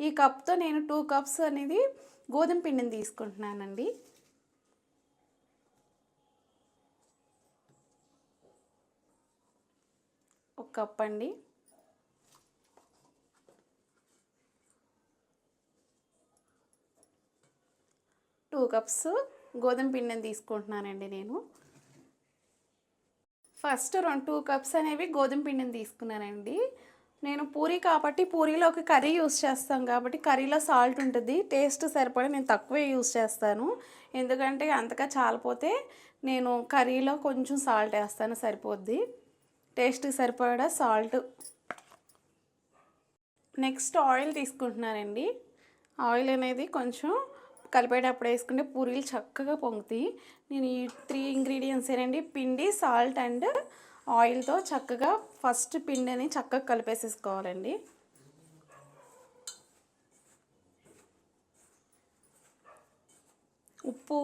ఈ కప్తో నేను టూ కప్స్ అనేది గోధుమ పిండిని తీసుకుంటున్నానండి. ఒక కప్ అండి. టూ కప్స్ గోధుమ పిండిని తీసుకుంటున్నానండి నేను. ఫస్ట్ రెండు టూ కప్స్ అనేవి గోధుమ పిండిని తీసుకున్నానండి. నేను పూరి కాబట్టి పూరీలోకి కర్రీ యూస్ చేస్తాం కాబట్టి కర్రీలో సాల్ట్ ఉంటుంది. టేస్ట్ సరిపడా నేను తక్కువే యూస్ చేస్తాను. ఎందుకంటే అంతగా చాలిపోతే నేను కర్రీలో కొంచెం సాల్ట్ వేస్తాను సరిపోద్ది. టేస్ట్ సరిపడా సాల్ట్. నెక్స్ట్ ఆయిల్ తీసుకుంటున్నానండి. ఆయిల్ అనేది కొంచెం కలిపేటప్పుడు వేసుకుంటే పూరీలు చక్కగా పొంగుతాయి. నేను ఈ త్రీ ఇంగ్రీడియంట్స్ ఏనండి పిండి సాల్ట్ అండ్ ఆయిల్తో చక్కగా ఫస్ట్ పిండిని చక్కగా కలిపేసేసుకోవాలండి. ఉప్పు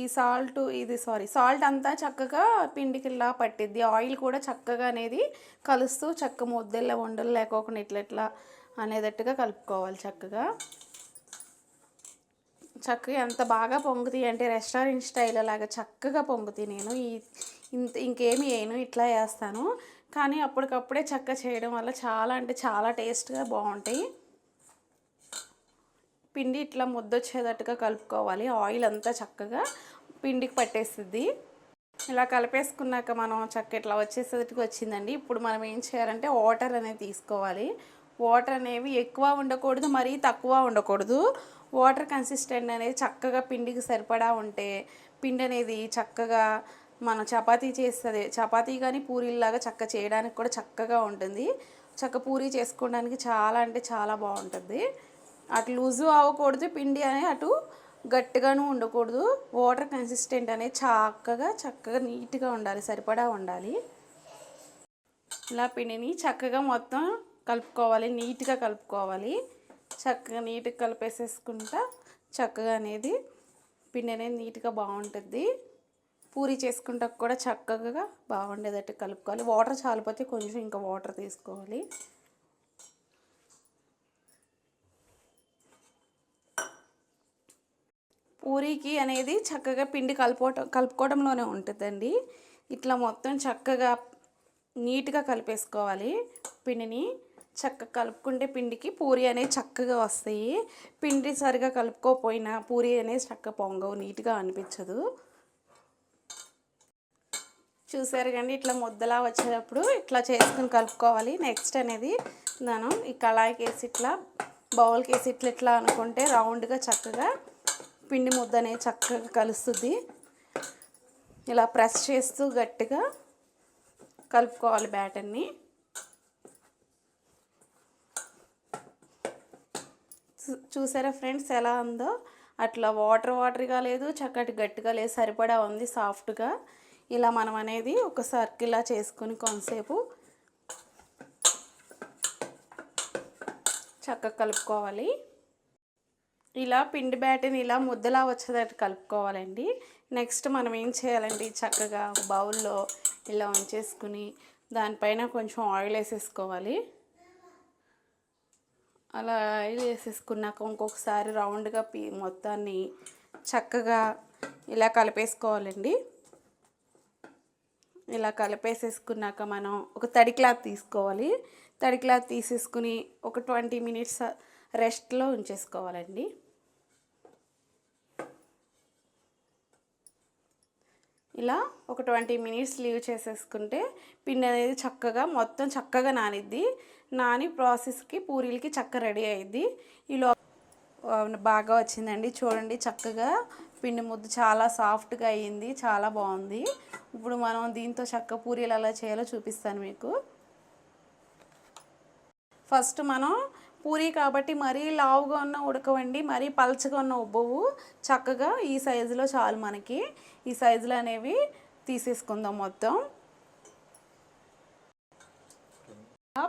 ఈ సాల్ట్ ఇది సారీ సాల్ట్ అంతా చక్కగా పిండికిలా పట్టిద్ది. ఆయిల్ కూడా చక్కగా అనేది కలుస్తూ చక్క ముద్దెల్లా ఉండలు లేకోకుండా ఇట్లా ఇట్లా అనేటట్టుగా కలుపుకోవాలి చక్కగా. చక్కగా ఎంత బాగా పొంగుతాయి అంటే రెస్టారెంట్ స్టైల్ అలాగా చక్కగా పొంగుతాయి. నేను ఈ ఇంత ఇంకేమి వేయను ఇట్లా వేస్తాను. కానీ అప్పటికప్పుడే చక్క చేయడం వల్ల చాలా అంటే చాలా టేస్ట్గా బాగుంటాయి. పిండి ఇట్లా ముద్దొచ్చేటట్టుగా కలుపుకోవాలి. ఆయిల్ అంతా చక్కగా పిండికి పట్టేస్తుంది ఇలా కలిపేసుకున్నాక మనం చక్క ఇట్లా వచ్చేసేటట్టుగా వచ్చిందండి. ఇప్పుడు మనం ఏం చేయాలంటే వాటర్ అనేది తీసుకోవాలి. వాటర్ అనేవి ఎక్కువ ఉండకూడదు మరీ తక్కువ ఉండకూడదు. వాటర్ కన్సిస్టెంట్ అనేది చక్కగా పిండికి సరిపడా ఉంటే పిండి అనేది చక్కగా మనం చపాతీ చేస్తుంది. చపాతీ కానీ పూరీలాగా చక్క చేయడానికి కూడా చక్కగా ఉంటుంది. చక్క పూరీ చేసుకోవడానికి చాలా అంటే చాలా బాగుంటుంది. అటు లూజు అవ్వకూడదు పిండి అనేది అటు గట్టిగాను ఉండకూడదు. వాటర్ కన్సిస్టెంట్ అనేది చక్కగా చక్కగా నీట్గా ఉండాలి సరిపడా ఉండాలి. ఇలా పిండిని చక్కగా మొత్తం కలుపుకోవాలి నీట్గా కలుపుకోవాలి. చక్కగా నీట్గా కలిపేసేసుకుంటా చక్కగా అనేది పిండి అనేది నీట్గా బాగుంటుంది. పూరి చేసుకుంటా కూడా చక్కగా బాగుండేటట్టు కలుపుకోవాలి. వాటర్ చాలిపోతే కొంచెం ఇంకా వాటర్ తీసుకోవాలి. పూరీకి అనేది చక్కగా పిండి కలుపుకోవటం కలుపుకోవడంలోనే ఉంటుందండి. ఇట్లా మొత్తం చక్కగా నీట్గా కలిపేసుకోవాలి పిండిని. చక్కగా కలుపుకుంటే పిండికి పూరి అనేది చక్కగా వస్తాయి. పిండి సరిగా కలుపుకోకపోయినా పూరి అనేది చక్కగా పొంగవు నీట్గా అనిపించదు. చూసారు కానీ ఇట్లా ముద్దలా వచ్చేటప్పుడు ఇట్లా చేసుకుని కలుపుకోవాలి. నెక్స్ట్ అనేది మనం ఈ కళాయికి వేసి ఇట్లా బౌల్కి వేసి ఇట్లా ఇట్లా అనుకుంటే రౌండ్గా చక్కగా పిండి ముద్ద అనేది చక్కగా కలుస్తుంది. ఇలా ప్రెస్ చేస్తూ గట్టిగా కలుపుకోవాలి బ్యాటర్ని. చూసారా ఫ్రెండ్స్ ఎలా ఉందో? అట్లా వాటర్ వాటర్గా లేదు చక్కటి గట్టిగా లేదు సరిపడా ఉంది సాఫ్ట్గా. ఇలా మనం అనేది ఒక సర్కిల్లా చేసుకొని కొంతసేపు చక్కగా కలుపుకోవాలి. ఇలా పిండి బ్యాటని ఇలా ముద్దలా వచ్చేటట్టు కలుపుకోవాలండి. నెక్స్ట్ మనం ఏం చేయాలండి? చక్కగా బౌల్లో ఇలా ఉంచేసుకుని దానిపైన కొంచెం ఆయిల్ వేసేసుకోవాలి. అలా ఆయిల్ వేసేసుకున్నాక ఇంకొకసారి రౌండ్గా పీ మొత్తాన్ని చక్కగా ఇలా కలిపేసుకోవాలండి. ఇలా కలిపేసేసుకున్నాక మనం ఒక తడి క్లాత్ తీసుకోవాలి. తడి క్లాత్ తీసేసుకుని ఒక ట్వంటీ మినిట్స్ రెస్ట్లో ఉంచేసుకోవాలండి. ఇలా ఒక ట్వంటీ మినిట్స్ లీవ్ చేసేసుకుంటే పిండి అనేది చక్కగా మొత్తం చక్కగా నానిద్ది. నాని ప్రాసెస్కి పూరీలకి చక్క రెడీ అయ్యిద్ది. ఈలో బాగా వచ్చిందండి. చూడండి చక్కగా పిండి ముద్ద చాలా సాఫ్ట్గా అయ్యింది చాలా బాగుంది ఇప్పుడు మనం దీంతో చక్క పూరీలు ఎలా చేయాలో చూపిస్తాను మీకు. ఫస్ట్ మనం పూరీ కాబట్టి మరీ లావుగా ఉన్న ఉడకవండి మరీ పలచగా ఉన్న ఉబ్బవు. చక్కగా ఈ సైజులో చాలు మనకి. ఈ సైజులు అనేవి తీసేసుకుందాం మొత్తం.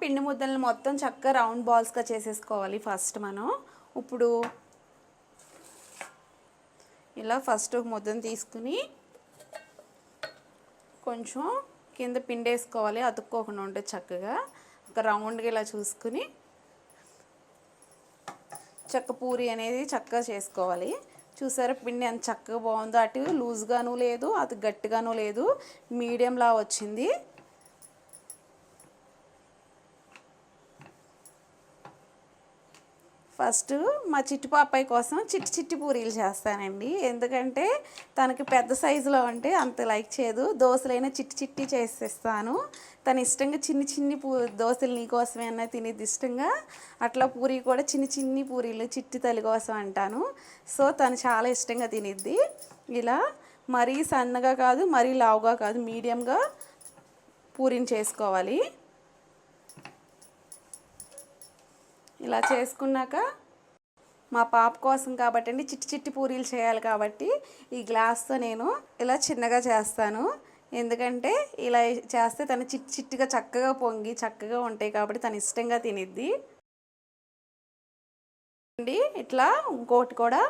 పిండి ముద్దలను మొత్తం చక్కగా రౌండ్ బాల్స్గా చేసేసుకోవాలి ఫస్ట్ మనం. ఇప్పుడు ఇలా ఫస్ట్ ఒక ముద్దను తీసుకుని కొంచెం కింద పిండి వేసుకోవాలి అతుక్కోకుండా ఉంటే చక్కగా. ఒక రౌండ్గా ఇలా చూసుకుని చెక్క పూరి అనేది చక్కగా చేసుకోవాలి. చూసారా పిండి ఎంత చక్కగా బాగుందో అటు లూజ్గాను లేదు అటు గట్టిగాను లేదు. మీడియంలా వచ్చింది. ఫస్ట్ మా చిట్టు పాపాయి కోసం చిట్టి చిట్టి పూరీలు చేస్తానండి. ఎందుకంటే తనకి పెద్ద సైజులో ఉంటే అంత లైక్ చేయదు. దోశలైనా చిట్టి చిట్టి చేసేస్తాను. తను ఇష్టంగా చిన్ని చిన్ని పూ దోశలు నీకోసమే అన్న తినేది ఇష్టంగా అట్లా పూరి కూడా చిన్ని చిన్ని పూరీలు చిట్టి తల్లి కోసం అంటాను. సో తను చాలా ఇష్టంగా తినిద్ది ఇలా మరీ సన్నగా కాదు మరీ లావుగా కాదు మీడియంగా పూరిని చేసుకోవాలి. ఇలా చేసుకున్నాక మా పాప కోసం కాబట్టి అండి చిట్టి చిట్టి పూరీలు చేయాలి కాబట్టి ఈ గ్లాస్తో నేను ఇలా చిన్నగా చేస్తాను. ఎందుకంటే ఇలా చేస్తే తను చిట్టి చిట్టిగా చక్కగా పొంగి చక్కగా ఉంటాయి కాబట్టి తను ఇష్టంగా తినిద్ది. అండి ఇట్లా ఇంకోటి కూడా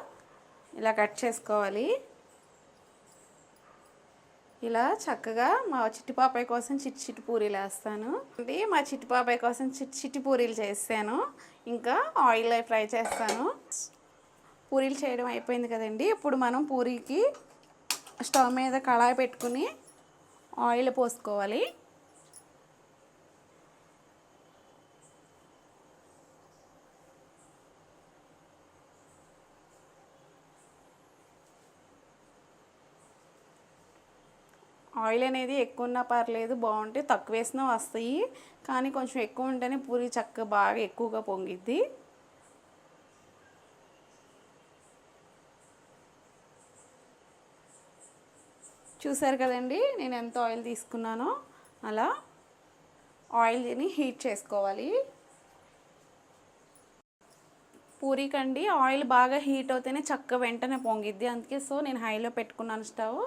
ఇలా కట్ చేసుకోవాలి. ఇలా చక్కగా మా చిట్టి పాపాయి కోసం చిట్టి చిట్టి పూరీలు వేస్తాను. అండి మా చిట్టి పాపాయి కోసం చిట్టి చిట్టి పూరీలు చేస్తాను ఇంకా ఆయిల్ ఫ్రై చేస్తాను. పూరీలు చేయడం అయిపోయింది కదండి. ఇప్పుడు మనం పూరీకి స్టవ్ మీద కళాయి పెట్టుకుని ఆయిల్ పోసుకోవాలి. ఆయిల్ అనేది ఎక్కువ ఉన్నా పర్లేదు బాగుంటే తక్కువ వేసినా వస్తాయి. కానీ కొంచెం ఎక్కువ ఉంటేనే పూరి చక్కగా బాగా ఎక్కువగా పొంగిద్ది. చూసారు కదండి నేను ఎంత ఆయిల్ తీసుకున్నానో? అలా ఆయిల్ని హీట్ చేసుకోవాలి. పూరీకండి ఆయిల్ బాగా హీట్ అవుతేనే చక్క వెంటనే పొంగిద్ది. అందుకే సో నేను హైలో పెట్టుకున్నాను స్టవ్.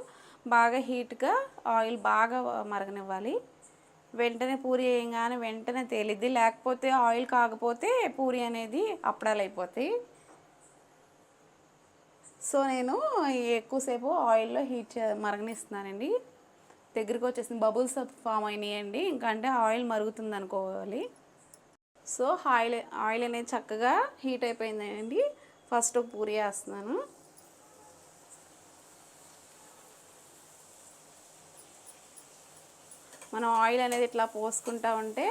బాగా హీట్గా ఆయిల్ బాగా మరగనివ్వాలి. వెంటనే పూరి వేయగానే వెంటనే తేలిద్ది. లేకపోతే ఆయిల్ కాకపోతే పూరి అనేది అప్పడాలు అయిపోతాయి సో నేను ఎక్కువసేపు ఆయిల్లో హీట్ మరగనిస్తున్నానండి. దగ్గరికి వచ్చేసింది బబుల్స్ ఫామ్ అయినాయండి. ఇంకా అంటే ఆయిల్ మరుగుతుంది అనుకోవాలి సో ఆయిల్ ఆయిల్ అనేది చక్కగా హీట్ అయిపోయిందండి. ఫస్ట్ పూరి వేస్తున్నాను. మనం ఆయిల్ అనేది ఇట్లా పోసుకుంటా ఉంటే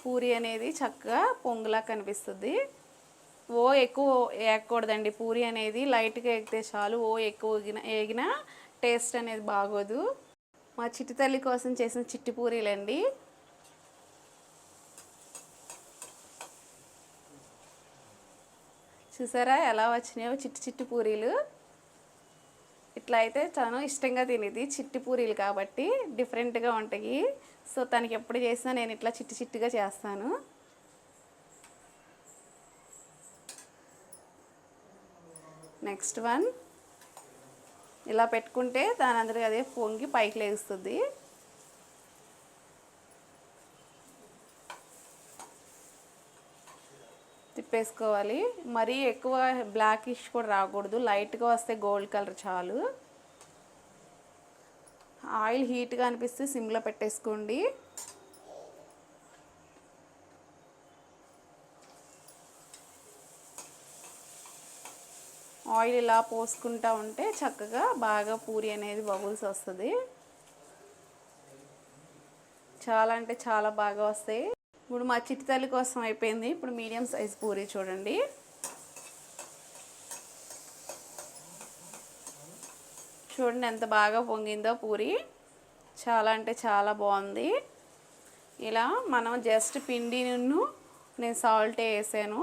పూరి అనేది చక్కగా పొంగులా కనిపిస్తుంది. ఓ ఎక్కువ వేయకూడదండి పూరి అనేది లైట్గా ఎగితే చాలు ఓ ఎక్కువ ఎగిన వేగిన టేస్ట్ అనేది బాగోదు. మా చిట్టి తల్లి కోసం చేసిన చిట్టి పూరీలండి. చూసారా ఎలా వచ్చినాయో చిట్టి చిట్టి పూరీలు. ఇట్లా అయితే తను ఇష్టంగా తినేది చిట్టి పూరీలు కాబట్టి డిఫరెంట్గా ఉంటాయి. సో తనకి ఎప్పుడు చేసినా నేను ఇట్లా చిట్టి చిట్టిగా చేస్తాను. Next one. ఇలా పెట్టుకుంటే దాని అందరికి అదే పొంగి పైకి లేస్తుంది తిప్పేసుకోవాలి. మరీ ఎక్కువ బ్లాకిష్ కూడా రాకూడదు. లైట్గా వస్తే గోల్డ్ కలర్ చాలు. ఆయిల్ హీట్గా అనిపిస్తే సిమ్లో పెట్టేసుకోండి. ఆయిల్ ఇలా పోసుకుంటా ఉంటే చక్కగా బాగా పూరి అనేది బబుల్స్ వస్తుంది. చాలా అంటే చాలా బాగా వస్తాయి. ఇప్పుడు మా చిట్టి తల్లి కోసం అయిపోయింది. ఇప్పుడు మీడియం సైజ్ పూరి చూడండి. చూడండి ఎంత బాగా పొంగిందో పూరి. చాలా అంటే చాలా బాగుంది. ఇలా మనం జస్ట్ పిండి నిన్ను నేను సాల్ట్ వేసాను.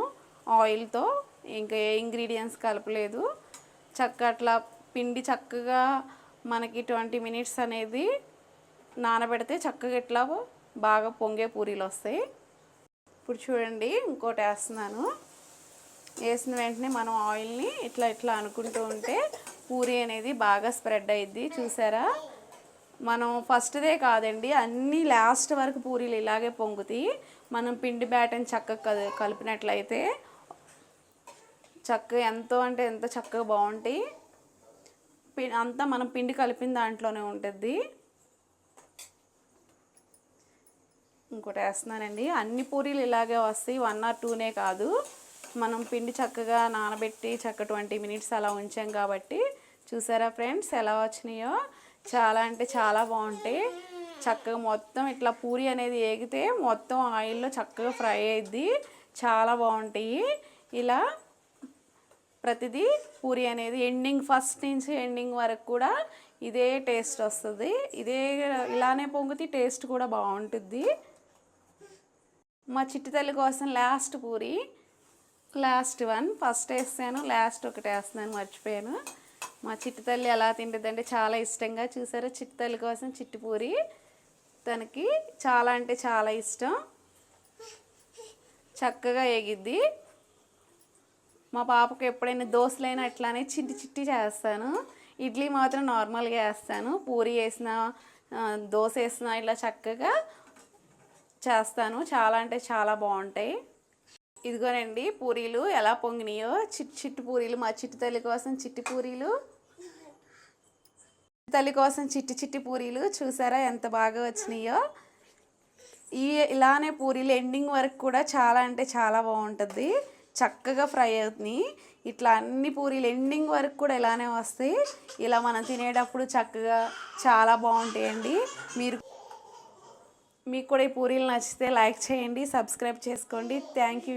ఆయిల్తో ఇంకా ఏ ఇంగ్రీడియంట్స్ కలపలేదు. చక్క అట్లా పిండి చక్కగా మనకి ట్వంటీ మినిట్స్ అనేది నానబెడితే చక్కగా ఇట్లా బాగా పొంగే పూరీలు వస్తాయి. ఇప్పుడు చూడండి ఇంకోటి వేస్తున్నాను. వేసిన వెంటనే మనం ఆయిల్ని ఇట్లా ఇట్లా అనుకుంటూ ఉంటే పూరి అనేది బాగా స్ప్రెడ్ అయ్యిద్ది చూసారా? మనం ఫస్ట్దే కాదండి అన్నీ లాస్ట్ వరకు పూరీలు ఇలాగే పొంగుతాయి మనం పిండి బ్యాటని చక్కగా కలిపినట్లయితే చక్కగా ఎంతో అంటే ఎంత చక్కగా బాగుంటాయి పి అంతా మనం పిండి కలిపిన దాంట్లోనే ఉంటుంది ఇంకోటి వేస్తున్నానండి అన్ని పూరీలు ఇలాగే వస్తాయి వన్ ఆర్ టూనే కాదు. మనం పిండి చక్కగా నానబెట్టి చక్క ట్వంటీ మినిట్స్ అలా ఉంచాం కాబట్టి చూసారా ఫ్రెండ్స్? ఎలా వచ్చినాయో? చాలా అంటే చాలా బాగుంటాయి. చక్కగా మొత్తం ఇట్లా పూరి అనేది ఏగితే మొత్తం ఆయిల్లో చక్కగా ఫ్రై అయ్యిద్ది చాలా బాగుంటాయి. ఇలా ప్రతిదీ పూరి అనేది ఎండింగ్ ఫస్ట్ నుంచి ఎండింగ్ వరకు కూడా ఇదే టేస్ట్ వస్తుంది. ఇదే ఇలానే పొంగితే టేస్ట్ కూడా బాగుంటుంది మా చిట్టి తల్లి కోసం last puri. Last one. First వేస్తాను లాస్ట్ ఒకటి వేస్తున్నాను మర్చిపోయాను. మా చిట్టు తల్లి ఎలా తింటుందంటే చాలా ఇష్టంగా చూసారా? చిట్టు తల్లి కోసం చిట్టుపూరి తనకి చాలా అంటే చాలా ఇష్టం. చక్కగా ఎగిద్ది మా పాపకు ఎప్పుడైనా దోశలైనా అట్లానే చిట్టి చిట్టి చేస్తాను. ఇడ్లీ మాత్రం నార్మల్గా వేస్తాను. పూరి వేసిన దోశ వేసిన ఇలా చక్కగా చేస్తాను. చాలా అంటే చాలా బాగుంటాయి. ఇదిగోనండి పూరీలు ఎలా పొంగినాయో. చిట్ చిట్టు పూరీలు మా చిట్టి తల్లి కోసం చిట్టి పూరీలు. తల్లి కోసం చిట్టి చిట్టి పూరీలు చూసారా ఎంత బాగా వచ్చినాయో. ఈ ఇలానే పూరీలు ఎండింగ్ వరకు కూడా చాలా అంటే చాలా బాగుంటుంది. చక్కగా ఫ్రై అవుతుంది ఇట్లా అన్ని పూరీలు ఎండింగ్ వరకు కూడా ఇలానే వస్తాయి. ఇలా మనం తినేటప్పుడు చక్కగా చాలా బాగుంటాయండి. మీరు మీకు కూడా ఈ పూరీలు నచ్చితే లైక్ చేయండి సబ్స్క్రైబ్ చేసుకోండి. Thank you